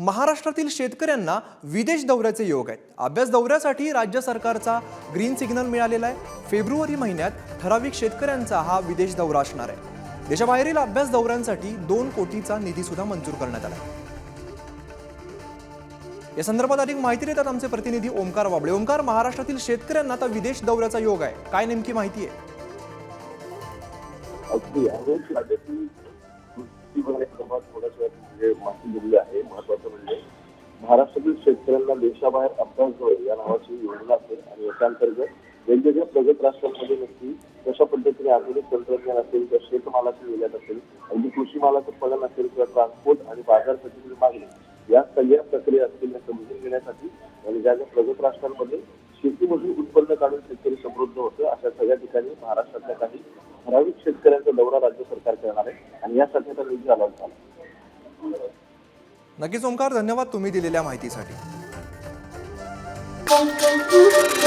महाराष्ट्रातील शेतकऱ्यांना विदेश दौऱ्याचे योग आहेत. अभ्यास दौऱ्यासाठी राज्य सरकारचा ग्रीन सिग्नल मिळालेला आहे. फेब्रुवारी महिन्यात ठराविक शेतकऱ्यांचा हा विदेश दौरा असणार आहे. देशाबाहेरील अभ्यास दौऱ्यांसाठी दोन कोटीचा निधी सुद्धा मंजूर करण्यात आला आहे. या संदर्भात अधिक माहिती देतात आमचे प्रतिनिधी ओमकार वाबळे. ओमकार महाराष्ट्रातील शेतकऱ्यांना आता विदेश दौऱ्याचा योग आहे. काय नेमकी माहिती आहे? अगदी थोड्याच म्हणजे वेळात माहिती दिलेली आहे. महत्वाचं महाराष्ट्रातील शेतकऱ्यांना देशाबाहेर अभ्यास होईल या नावाची योजना असेल आणि याच्या अंतर्गत वेगवेगळ्या प्रगत राष्ट्रांमध्ये नक्की कशा पद्धतीने आधुनिक तंत्रज्ञान असेल किंवा शेतमालाची निर्यात असेल अगदी कृषी मालाचं फलन असेल किंवा ट्रान्सपोर्ट आणि बाजारपेठेतील मागणी या सगळ्या प्रक्रिया असतील या समजून घेण्यासाठी आणि ज्या ज्या प्रगत राष्ट्रांमध्ये शेतीमधून उत्पन्न काढून शेतकरी समृद्ध होतं अशा सगळ्या ठिकाणी महाराष्ट्रातल्या काही ठराविक शेतकऱ्यांचा दौरा राज्य सरकार करणार आहे आणि यासाठी आता निधी अलॉट झाला नक्कीच ओंकार धन्यवाद तुम्ही दिलेल्या माहितीसाठी Thank you.